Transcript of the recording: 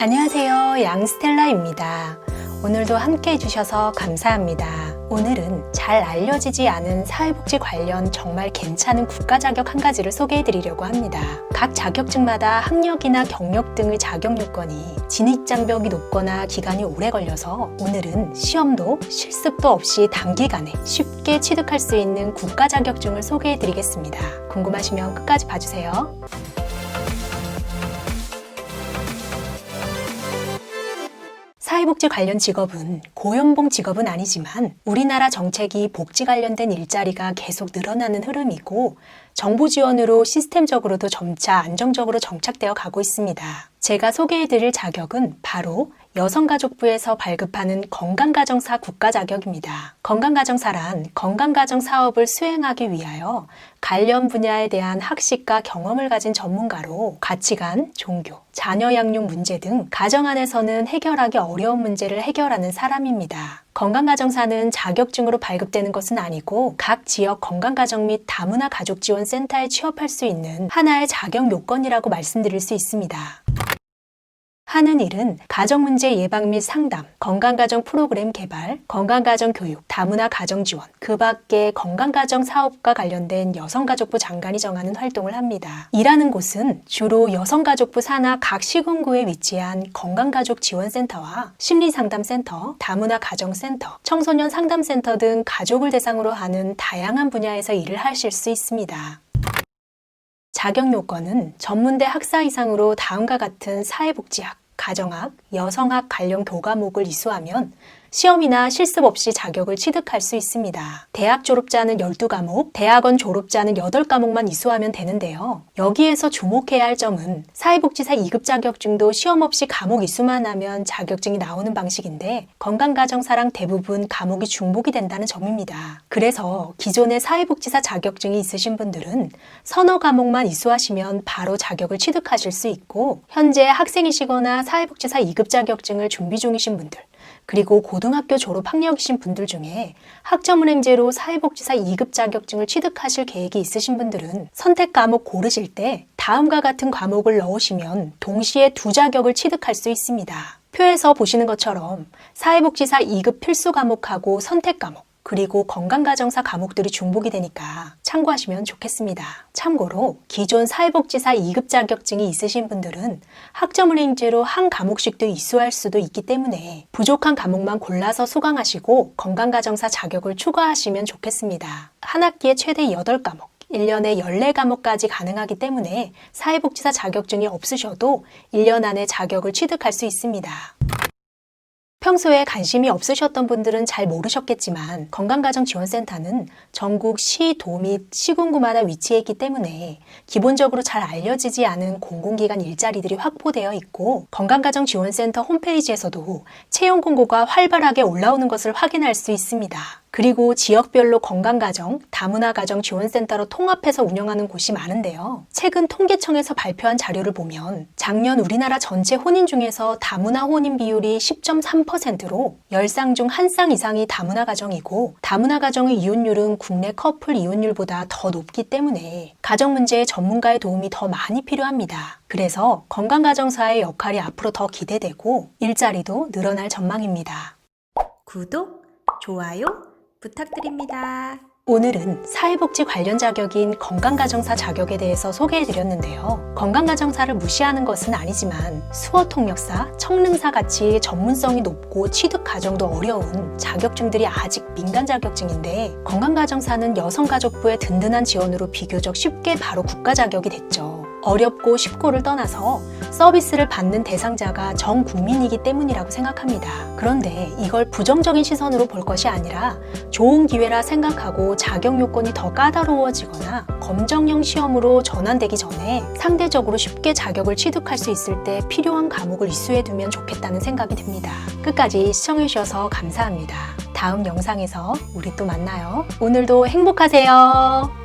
안녕하세요. 양스텔라입니다. 오늘도 함께 해주셔서 감사합니다. 오늘은 잘 알려지지 않은 사회복지 관련 정말 괜찮은 국가 자격 한 가지를 소개해 드리려고 합니다. 각 자격증마다 학력이나 경력 등의 자격 요건이 진입장벽이 높거나 기간이 오래 걸려서 오늘은 시험도 실습도 없이 단기간에 쉽게 취득할 수 있는 국가 자격증을 소개해 드리겠습니다. 궁금하시면 끝까지 봐주세요. 사회복지 관련 직업은 고연봉 직업은 아니지만 우리나라 정책이 복지 관련된 일자리가 계속 늘어나는 흐름이고 정부 지원으로 시스템적으로도 점차 안정적으로 정착되어 가고 있습니다. 제가 소개해드릴 자격은 바로 여성가족부에서 발급하는 건강가정사 국가 자격입니다. 건강가정사란 건강가정 사업을 수행하기 위하여 관련 분야에 대한 학식과 경험을 가진 전문가로 가치관, 종교, 자녀 양육 문제 등 가정 안에서는 해결하기 어려운 문제를 해결하는 사람입니다. 건강가정사는 자격증으로 발급되는 것은 아니고 각 지역 건강가정 및 다문화 가족 지원 센터에 취업할 수 있는 하나의 자격 요건이라고 말씀드릴 수 있습니다. 하는 일은 가정문제 예방 및 상담, 건강가정 프로그램 개발, 건강가정 교육, 다문화 가정 지원, 그 밖에 건강가정 사업과 관련된 여성가족부 장관이 정하는 활동을 합니다. 일하는 곳은 주로 여성가족부 산하 각 시군구에 위치한 건강가족 지원센터와 심리상담센터, 다문화 가정센터, 청소년 상담센터 등 가족을 대상으로 하는 다양한 분야에서 일을 하실 수 있습니다. 자격 요건은 전문대 학사 이상으로 다음과 같은 사회복지학, 가정학, 여성학 관련 교과목을 이수하면 시험이나 실습 없이 자격을 취득할 수 있습니다. 대학 졸업자는 12과목, 대학원 졸업자는 8과목만 이수하면 되는데요. 여기에서 주목해야 할 점은 사회복지사 2급 자격증도 시험 없이 과목 이수만 하면 자격증이 나오는 방식인데 건강가정사랑 대부분 과목이 중복이 된다는 점입니다. 그래서 기존의 사회복지사 자격증이 있으신 분들은 서너 과목만 이수하시면 바로 자격을 취득하실 수 있고 현재 학생이시거나 사회복지사 2급 자격증을 준비 중이신 분들 그리고 고등학교 졸업 학력이신 분들 중에 학점은행제로 사회복지사 2급 자격증을 취득하실 계획이 있으신 분들은 선택 과목 고르실 때 다음과 같은 과목을 넣으시면 동시에 두 자격을 취득할 수 있습니다. 표에서 보시는 것처럼 사회복지사 2급 필수 과목하고 선택 과목 그리고 건강가정사 과목들이 중복이 되니까 참고하시면 좋겠습니다. 참고로 기존 사회복지사 2급 자격증이 있으신 분들은 학점은행제로 한 과목씩도 이수할 수도 있기 때문에 부족한 과목만 골라서 수강하시고 건강가정사 자격을 추가하시면 좋겠습니다. 한 학기에 최대 8과목, 1년에 14과목까지 가능하기 때문에 사회복지사 자격증이 없으셔도 1년 안에 자격을 취득할 수 있습니다. 평소에 관심이 없으셨던 분들은 잘 모르셨겠지만 건강가정지원센터는 전국 시, 도 및 시군구마다 위치해 있기 때문에 기본적으로 잘 알려지지 않은 공공기관 일자리들이 확보되어 있고 건강가정지원센터 홈페이지에서도 채용 공고가 활발하게 올라오는 것을 확인할 수 있습니다. 그리고 지역별로 건강가정, 다문화가정 지원센터로 통합해서 운영하는 곳이 많은데요. 최근 통계청에서 발표한 자료를 보면 작년 우리나라 전체 혼인 중에서 다문화 혼인 비율이 10.3%로 10쌍 중한쌍 이상이 다문화 가정이고 다문화 가정의 이혼율은 국내 커플 이혼율보다 더 높기 때문에 가정 문제에 전문가의 도움이 더 많이 필요합니다. 그래서 건강가정사의 역할이 앞으로 더 기대되고 일자리도 늘어날 전망입니다. 구독, 좋아요 부탁드립니다. 오늘은 사회복지 관련 자격인 건강가정사 자격에 대해서 소개해드렸는데요. 건강가정사를 무시하는 것은 아니지만 수어통역사, 청릉사 같이 전문성이 높고 취득 과정도 어려운 자격증들이 아직 민간 자격증인데 건강가정사는 여성가족부의 든든한 지원으로 비교적 쉽게 바로 국가 자격이 됐죠. 어렵고 쉽고를 떠나서 서비스를 받는 대상자가 전 국민이기 때문이라고 생각합니다. 그런데 이걸 부정적인 시선으로 볼 것이 아니라 좋은 기회라 생각하고 자격 요건이 더 까다로워지거나 검정형 시험으로 전환되기 전에 상대적으로 쉽게 자격을 취득할 수 있을 때 필요한 과목을 이수해 두면 좋겠다는 생각이 듭니다. 끝까지 시청해 주셔서 감사합니다. 다음 영상에서 우리 또 만나요. 오늘도 행복하세요.